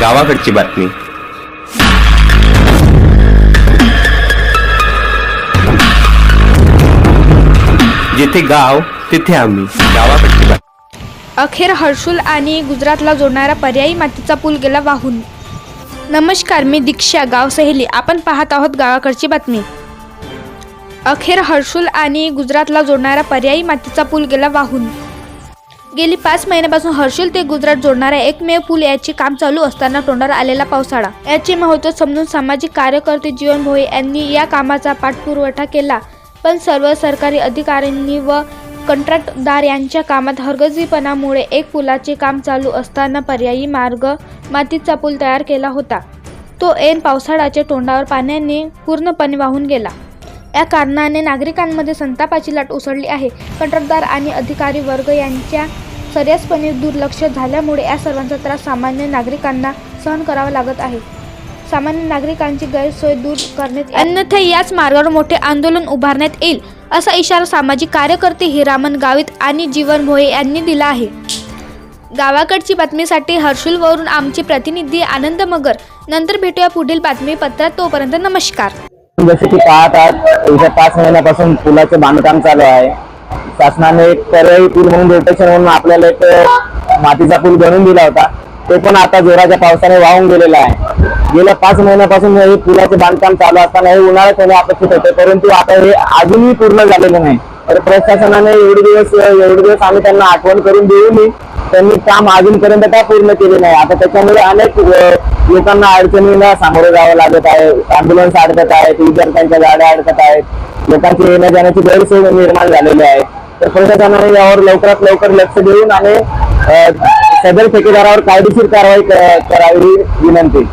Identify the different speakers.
Speaker 1: गावाकडची बातमी. जिथे गाव तिथे आम्ही. गावाकडची बातमी.
Speaker 2: अखेर हर्षुल आणि गुजरातला जोडणारा पर्यायी मातीचा पूल गेला वाहून. नमस्कार मी दीक्षा गाव सहेली. आपण पाहत आहोत गावाकडची बातमी. अखेर हर्षुल आणि गुजरातला जोडणारा पर्यायी मातीचा पूल गेला वाहून. गेली पाच महिन्यापासून हर्षिल ते गुजरात जोडणारा एकमेव पूल याचे काम चालू असताना तोंडावर आलेला पावसाळा. याचे महत्त्व समजून सामाजिक कार्यकर्ते जीवन भोये यांनी या कामाचा पाठपुरवठा केला. पण सर्व सरकारी अधिकाऱ्यांनी व कंत्राटदार यांच्या कामात हरगजीपणामुळे एक पुलाचे काम चालू असताना पर्यायी मार्ग मातीचा पूल तयार केला होता. तो ऐन पावसाळ्याच्या तोंडावर पाण्याने पूर्णपणे वाहून गेला. या कारणाने नागरिकांमध्ये संतापाची लाट उसळली आहे. कंत्राटदार आणि अधिकारी वर्ग यांच्या सर्रासपणे दुर्लक्ष झाल्यामुळे या सर्वांचा त्रास सामान्य नागरिकांना सहन करावा लागत आहे. सामान्य नागरिकांची गैरसोय दूर करण्यात अन्यथा याच मार्गावर मोठे आंदोलन उभारण्यात येईल असा इशारा सामाजिक कार्यकर्ते हिरामन गावित आणि जीवन भोये यांनी दिला आहे. गावाकडची बातमीसाठी हर्षुलवरून आमचे प्रतिनिधी आनंद मगर. नंतर भेटूया पुढील बातमीपत्रात. तोपर्यंत नमस्कार.
Speaker 3: जसे की पाहत आहात येत्या पाच महिन्यापासून पुलाचे बांधकाम चालू आहे. शासनाने एक पर्यायी पूल म्हणून रोटेशन म्हणून आपल्याला एक मातीचा पूल बनवून दिला होता. ते पण आता जोराच्या पावसाने वाहून गेलेला आहे. गेल्या पाच महिन्यापासून हे पुलाचे बांधकाम चालू असताना हे उन्हाळ्यात होणे अपेक्षित होते. परंतु आता हे अजूनही पूर्ण झालेलं नाही. तर प्रशासनाने एवढे दिवस एवढे दिवस आम्ही त्यांना आठवण करून देऊनही त्यांनी काम अजूनपर्यंत का पूर्ण केले नाही. आता त्याच्यामुळे अनेक लोकांना अडचणींना सामोरे जावं लागत आहे. अँब्युलन्स अडकत आहेत विद्यार्थ्यांच्या गाड्या अडकत आहेत. लोकांची येण्या जाण्याची गैरसोय निर्माण झालेली आहे. तर प्रशासनाने यावर लवकरात लवकर लक्ष देऊन आणि सदर ठेकेदारावर कायदेशीर कारवाई क- करावी विनंती.